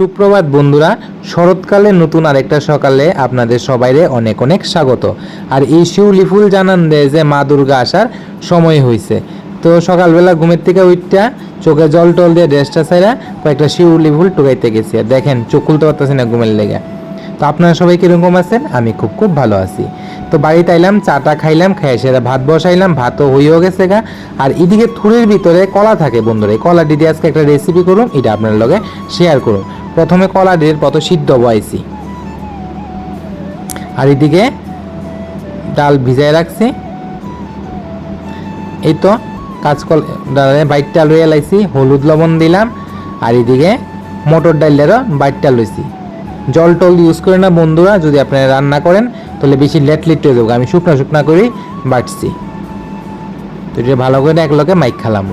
সুপ্রভাত বন্ধুরা, শরৎকালে নতুন আরেকটা সকালে আপনাদের সবাইরে অনেক অনেক স্বাগত। আর এই শিউলি ফুল জানান দেয় যে মা দুর্গা আসার সময় হয়েছে তো সকালবেলা ঘুমের থেকে উঠটা চোখে জল টল দিয়ে ড্রেসটা ছাইরা কয়েকটা শিউলি ফুল টুকাইতে গেছি। আর দেখেন, চোখ খুলতে পারতেছি না ঘুমের লেগে। তো আপনারা সবাই কীরকম আছেন? আমি খুব খুব ভালো আছি। তো বাড়িতে আইলাম, চাটা খাইলাম খাই সেটা ভাত বসাইলাম, ভাতও হইও গেছে গা। আর এদিকে থুরের ভিতরে কলা থাকে বন্ধুরা, এই কলাটি দিয়ে আজকে একটা রেসিপি করুন, এটা আপনার লগে শেয়ার করুন। প্রথমে কলা দিয়ে কত সিদ্ধ বয়াইছি। আর এদিকে ডাল ভিজাই রাখছি। এই তো কাঁচকল বাইটটা লইয়া লাইছি, হলুদ লবণ দিলাম, আর এদিকে মটর ডাইলেরও বাইটটা লইছি জল টল ইউজ করে না বন্ধুরা, যদি আপনারা রান্না করেন, তাহলে বেশি লেট লিট হয়ে যাবে। আমি শুকনা শুকনা করেই বাটছি। তো এটা ভালো করে এক লগে মাইক খালাম।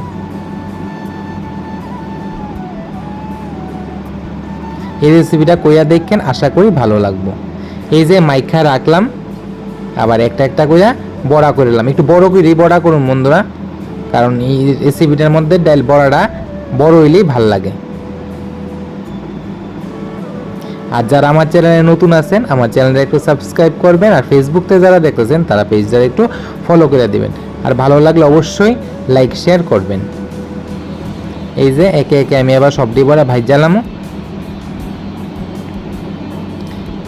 এই রেসিপিটা কইয়া দেখেন, আশা করি ভালো লাগবো। এই যে মাইখা রাখলাম, আবার একটা একটা কইয়া বড়া করলাম একটু বড় করেই বড়া করুন বন্ধুরা, কারণ এই রেসিপিটার মধ্যে ডাল বড়াটা বড় হইলেই ভালো লাগে। আর যারা আমার চ্যানেলে নতুন আছেন, আমার চ্যানেলটা একটু সাবস্ক্রাইব করবেন, আর ফেসবুকতে যারা দেখতেছেন, তারা পেজটা একটু ফলো করে দিবেন। আর ভালো লাগলে অবশ্যই লাইক শেয়ার করবেন। এই যে একে একে আমি আবার সবটি বড়া ভাইজালাম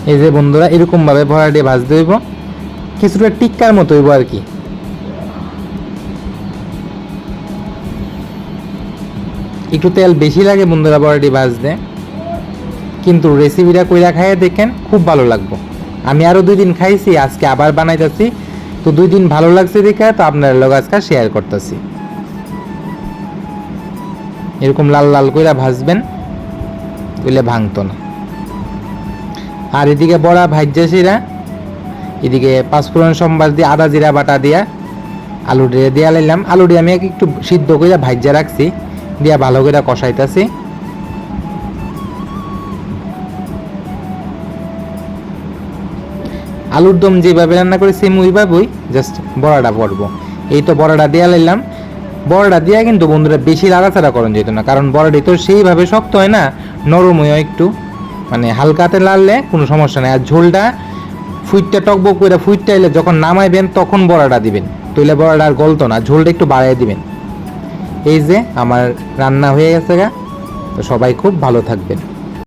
এই যে বন্ধুরা, এরকমভাবে দিয়ে ভাজতে হইব। কিছুটা টিক্কার মতো হইব আর কি। একটু তেল বেশি লাগে বন্ধুরা বড়াটি ভাজতে। কিন্তু রেসিপিটা কইরা খাইয়ে দেখেন, খুব ভালো লাগবো। আমি আরও দুই দিন খাইছি, আজকে আবার বানাইতেছি। তো দুই দিন ভালো লাগছে দেখে তো আপনার লোক আজকে শেয়ার করতেছি। এরকম লাল লাল কইরা ভাজবেন বুঝলে ভাঙতো না। আর এদিকে বড়া ভাজ্যাসিরা এদিকে পাঁচফোড়ন সম্বাস দিয়ে আদা জিরা বাটা দিয়া আলু দিয়ে দিয়া লাইলাম। আলু দিয়ে আমি একটু সিদ্ধ করে ভাজ্যা রাখছি, দিয়া ভালো করে কষাইতেছি। আলুর দম যেভাবে রান্না করে সেম ওইভাবেই জাস্ট বড়াটা পড়ব এই তো বড়াটা দেওয়া লাইলাম। বড়াটা দেওয়া কিন্তু বন্ধুরা বেশি লাড়াচাড়া করেন যেত না, কারণ বড়াটি তো সেইভাবে শক্ত হয় না নরম হয় একটু। মানে হালকাতে লাড়লে কোনো সমস্যা নেই। আর ঝোলটা ফুইটটা টকবক করে ফুইটটা এলে যখন নামাইবেন, তখন বড়াটা দিবেন। তৈলে বড়াটা আর গলতো না, ঝোলটা একটু বাড়াই দিবেন। এই যে আমার রান্না হয়ে গেছে গা। তো সবাই খুব ভালো থাকবেন।